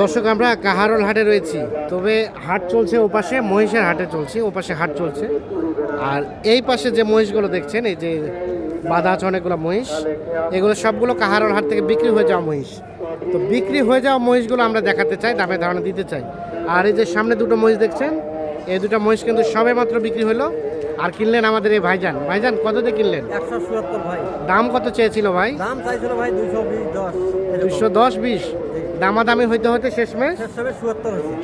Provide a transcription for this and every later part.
দর্শক আমরা কাহারল হাটে রয়েছি। তবে হাট চলছে ওপাশে মহিষের হাটে চলছে ওপাশে হাট চলছে। আর এই পাশে যে মহিষগুলো দেখছেন এই যে বাঁধা আছে অনেকগুলো মহিষ এগুলো সবগুলো কাহারল হাট থেকে বিক্রি হয়ে যাওয়া মহিষ। তো বিক্রি হয়ে যাওয়া মহিষগুলো আমরা দেখাতে চাই দামে ধারণা দিতে চাই। আর এই যে সামনে দুটো মহিষ দেখছেন এই দুটো মহিষ কিন্তু সবে মাত্র বিক্রি হলো। আর কিনলেন আমাদের এই ভাইজান। ভাইজান কত দিয়ে কিনলেন? একশো চুয়াত্তর ভাই। দাম কত চেয়েছিল ভাই? দাম চাইছিল ভাই দুশো বিশ দশ। দুশো দশ বিশ। দামাদামি হইতে হতে শেষমেশ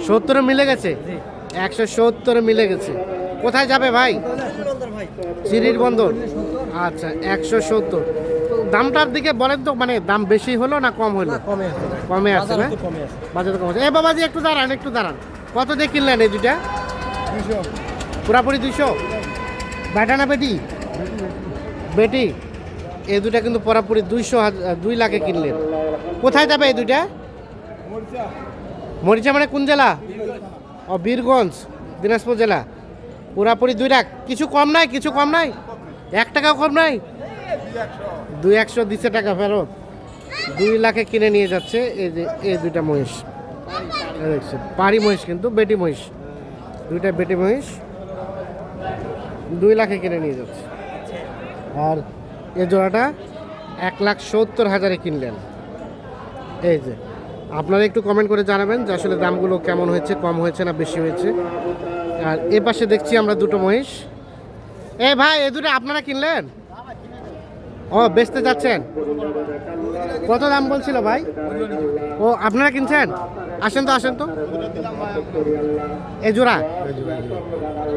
সত্তরে মিলে গেছে? একশো সত্তরে মিলে গেছে। কোথায় যাবে ভাই? সিঁড়ির বন্দর। আচ্ছা একশো সত্তর। দামটার দিকে বলেন তো মানে দাম বেশি হলো না কম হলো? কমে আছে না বাজার একটু কমে এ বাবাজি একটু দাঁড়ান একটু দাঁড়ান। কত দিয়ে কিনলেন এই দুইটা? পুরাপুরি দুইশো? বেটা না বেটি? বেটি। এই দুইটা কিন্তু পুরাপুরি দুইশো দুই লাখে কিনলেন। কোথায় যাবে এই দুইটা? মরিচা। মানে কোন জেলা? ও বীরগঞ্জ, দিনাজপুর জেলা। পুরাপুরি দুই লাখ। কিছু কম নাই? কিছু কম নাই? এক টাকাও কম নাই? দুই একশো দিচ্ছে টাকা ফেরত। দুই লাখে কিনে নিয়ে যাচ্ছে এই যে, এই দুইটা মহিষ। এই দেখছেন পাড়ি মহিষ কিন্তু, বেটি মহিষ। দুইটা বেটি মহিষ। দুই লাখে কিনে নিয়ে যাচ্ছে। আর এ জোড়াটা এক লাখ সত্তর হাজারে কিনলেন। এই যে আপনারা একটু কমেন্ট করে জানাবেন যে আসলে দামগুলো কেমন হয়েছে কম হয়েছে না বেশি হয়েছে। আর এ পাশে দেখছি আমরা দুটো মহিষ। এ ভাই এ দুটো আপনারা কিনলেন? ও বেচতে যাচ্ছেন। কত দাম বলছিল ভাই? ও আপনারা কিনছেন? আসেন তো আসেন তো। এ জোড়া?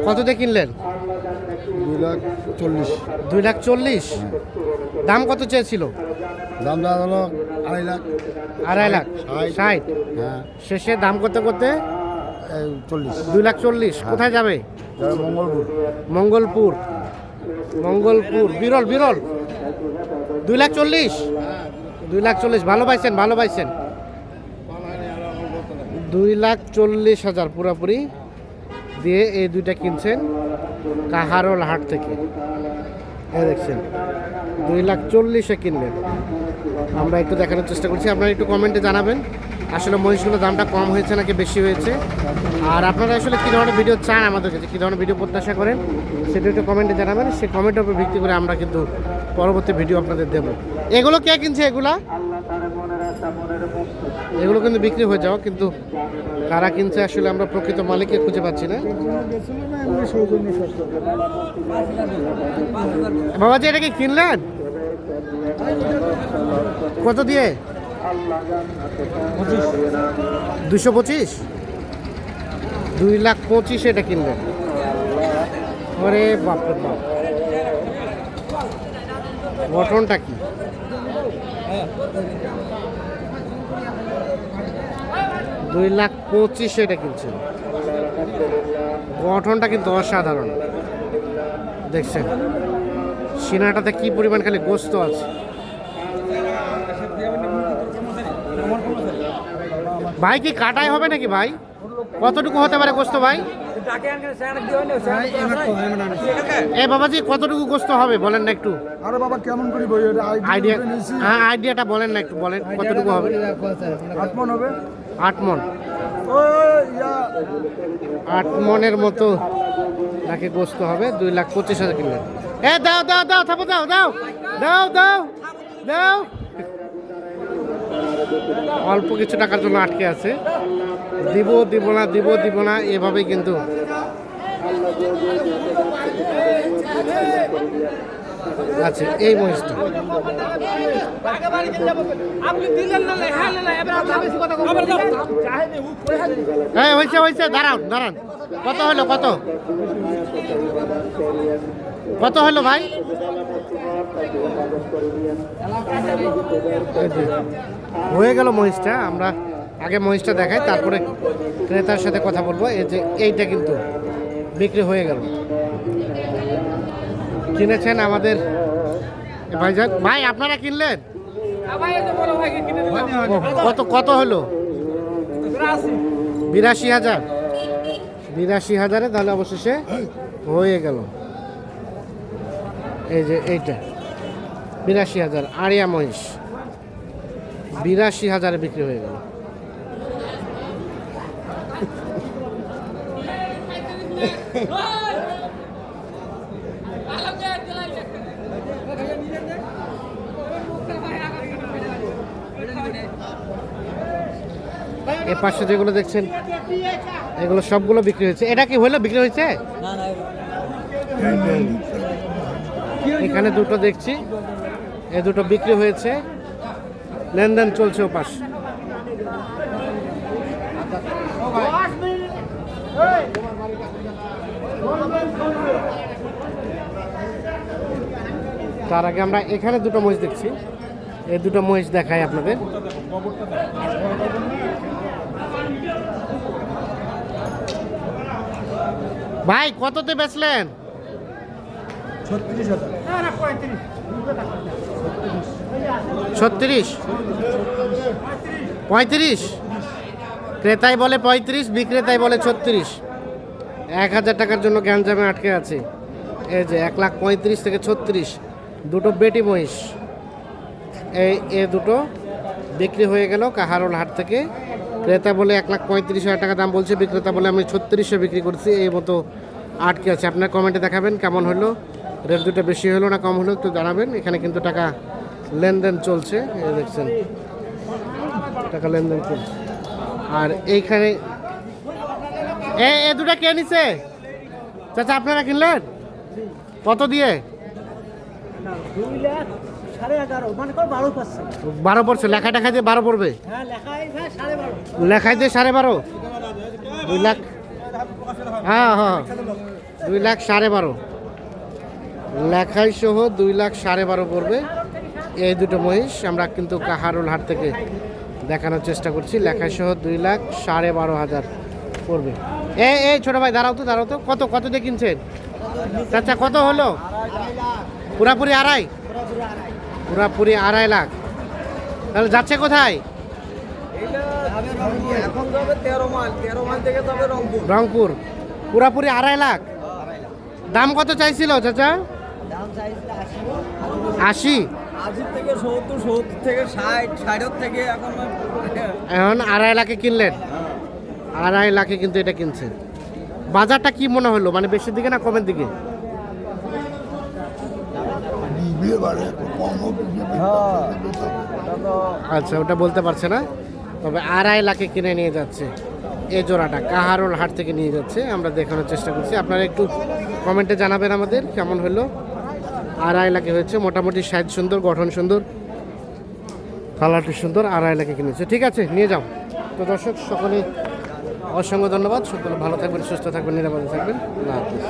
কত দিয়ে কিনলেন? দুই লাখ চল্লিশ। দুই লাখ চল্লিশ। দাম কত চেয়েছিল? দাম দাম হলো আড়াই লাখ। আড়াই লাখ? ষাট। হ্যাঁ। শেষে দাম করতে করতে? চল্লিশ। দুই লাখ চল্লিশ। কোথায় যাবে? মঙ্গলপুর। মঙ্গলপুর। মঙ্গলপুর। বিরল বিরল। দুই লাখ চল্লিশ? দুই লাখ চল্লিশ। ভালো পাইছেন ভালো পাইছেন। দুই লাখ চল্লিশ হাজার পুরোপুরি দিয়ে এই দুইটা কিনছেন কাহারল হাট থেকে। দেখছেন দুই লাখ চল্লিশে কিনলেন। আমরা একটু দেখানোর চেষ্টা করছি। আপনারা একটু কমেন্টে জানাবেন, আসলে মহিষগুলোর দামটা কম হয়েছে নাকি বেশি হয়েছে? আর আপনারা আসলে কী ধরনের ভিডিও চান আমাদের কাছে, কী ধরনের ভিডিও প্রত্যাশা করেন, সেটা একটু কমেন্টে জানাবেন। সেই কমেন্টের উপর ভিত্তি করে আমরা কিন্তু পরবর্তী ভিডিও আপনাদের দেবো। এগুলো কে কিনছে এগুলা? এগুলো কিন্তু বিক্রি হয়ে যাওয়া, কিন্তু কারা কিনছে আসলে আমরা প্রকৃত মালিককে খুঁজে পাচ্ছি না। বাবাজি, এটা কি কিনলেন? কত দিয়ে? দুশো পঁচিশ? দুই লাখ পঁচিশ এটা কিনলেন ওরে বাপ। গঠনটা কি? দুই লাখ পঁচিশ এটা কিনছেন গঠনটা কিন্তু অসাধারণ। দেখছেন, সিনাটাতে কি পরিমাণ খালি গোস্ত আছে। ভাই কি কাটাই হবে নাকি ভাই? কতটুকু হতে পারে গোস্ত ভাই? এ বাবাজি কতটুকু গোস্ত হবে? বলেন না একটু। আরে বাবা কেমন করি বই? আইডিয়া হ্যাঁ আইডিয়াটা বলেন না একটু বলেন কতটুকু হবে। আট মন হবে। আট মন ও আট মনের মতো নাকি গোস্ত হবে দুই লাখ পঁচিশ হাজার কিনলেন। এ দাও দাও দাও থাপো দাও দাও দাও দাও দাও। অল্প কিছু টাকার জন্য আটকে আছে। দিব দিব না, দিব দিব না, এভাবেই কিন্তু আচ্ছা এই মহিষটা। হ্যাঁ হয়েছে দাঁড়ান দাঁড়ান। কত হলো কত? কত হলো ভাই? হয়ে গেল মহিষটা, আমরা আগে মহিষটা দেখাই, তারপরে ক্রেতার সাথে কথা বলব। এই যে এইটা কিন্তু বিক্রি হয়ে গেল। কিনেছেন আমাদের ভাইজান। ভাই, আপনারা কিনলেন? কত কত হলো? বিরাশি হাজার। বিরাশি হাজারে তাহলে অবশেষে হয়ে গেল। এই যে এইটা। বিরাশি হাজার আরিয়া মহিষ। বিরাশি হাজারে বিক্রি হয়ে গেল। এ পাশে যেগুলো দেখছেন এগুলো সবগুলো বিক্রি হয়েছে। এটা কি হইল বিক্রি হয়েছে? না না এখানে দুটো দেখছি। এ দুটো বিক্রি হয়েছে। লেনদেন চলছে ও পাশ তার আগে আমরা এখানে দুটো মহিষ দেখছি। এই দুটো মহিষ দেখাই আপনাদের। ভাই, কততে বেচলেন? ছত্রিশ হাজার। ছত্রিশ? পঁয়ত্রিশ? ক্রেতাই বলে পঁয়ত্রিশ বিক্রেতাই বলে ছত্রিশ। এক হাজার টাকার জন্য গ্যাঞ্জামে আটকে আছে। এই যে এক লাখ পঁয়ত্রিশ থেকে ছত্রিশ দুটো বেটি মহিষ। এই এ দুটো বিক্রি হয়ে গেল কাহারোল হাট থেকে। ক্রেতা বলে এক লাখ পঁয়ত্রিশ হাজার টাকা দাম বলছে বিক্রেতা বলে আমি ছত্রিশে বিক্রি করছি এই মতো আটকে আছে। আপনার কমেন্টে দেখাবেন কেমন হলো। রেট দুটো বেশি হলো না কম হলো একটু জানাবেন। এখানে কিন্তু টাকা লেনদেন চলছে দেখছেন। টাকা লেনদেন চলছে। আর এইখানে এ এ দুটা কে নিছে? চাচা আপনারা কিনলেন? কত দিয়ে? মানে বারো পড়ছে লেখা টেখা দিয়ে বারো পড়বে? হ্যাঁ লেখাই লেখায় দিয়ে সাড়ে বারো? দুই লাখ। হ্যাঁ হ্যাঁ। দুই লাখ সাড়ে বারো। লেখাই সহ দুই লাখ সাড়ে বারো পড়বে। এই দুটো মহিষ আমরা কিন্তু কাহারুল হাট থেকে দেখানোর চেষ্টা করছি। লেখাই সহ দুই লাখ সাড়ে বারো হাজার পড়বে। এই এই ছোটো ভাই, দাঁড়াও তো দাঁড়াও তো। কত কত দিয়ে কিনছেন? চাচা, কত হলো? পুরাপুরি আড়াই? পুরাপুরি আড়াই লাখ। তাহলে যাচ্ছে কোথায়? রংপুর। পুরাপুরি আড়াই লাখ। দাম কত চাইছিল চাচা দাম চাইছিল আশি আশি আশি? থেকে সত্তর সত্তর থেকে ষাট ষাটের থেকে এখন এখন আড়াই লাখে কিনলেন? আড়াই লাখে কিন্তু এটা কিনছেন। বাজারটা কি মনে হলো? মানে বেশির দিকে না কমের দিকে? আচ্ছা ওটা বলতে পারছে না। তবে আড়াই লাখে কিনে নিয়ে যাচ্ছে। এই জোড়াটা কাহারোল হাট থেকে নিয়ে যাচ্ছে। আমরা দেখানোর চেষ্টা করছি। আপনারা একটু কমেন্টে জানাবেন আমাদের কেমন হলো। আড়াই লাখে হয়েছে, মোটামুটি সাইজ সুন্দর, গঠন সুন্দর, কালারটি সুন্দর, আড়াই লাখে কিনেছে। ঠিক আছে, নিয়ে যাও। তো দর্শক সকলে অসংখ্য ধন্যবাদ। সকলে ভালো থাকবেন, সুস্থ থাকবেন, নিরাপদে থাকবেন। আল্লাহ হাফিজ।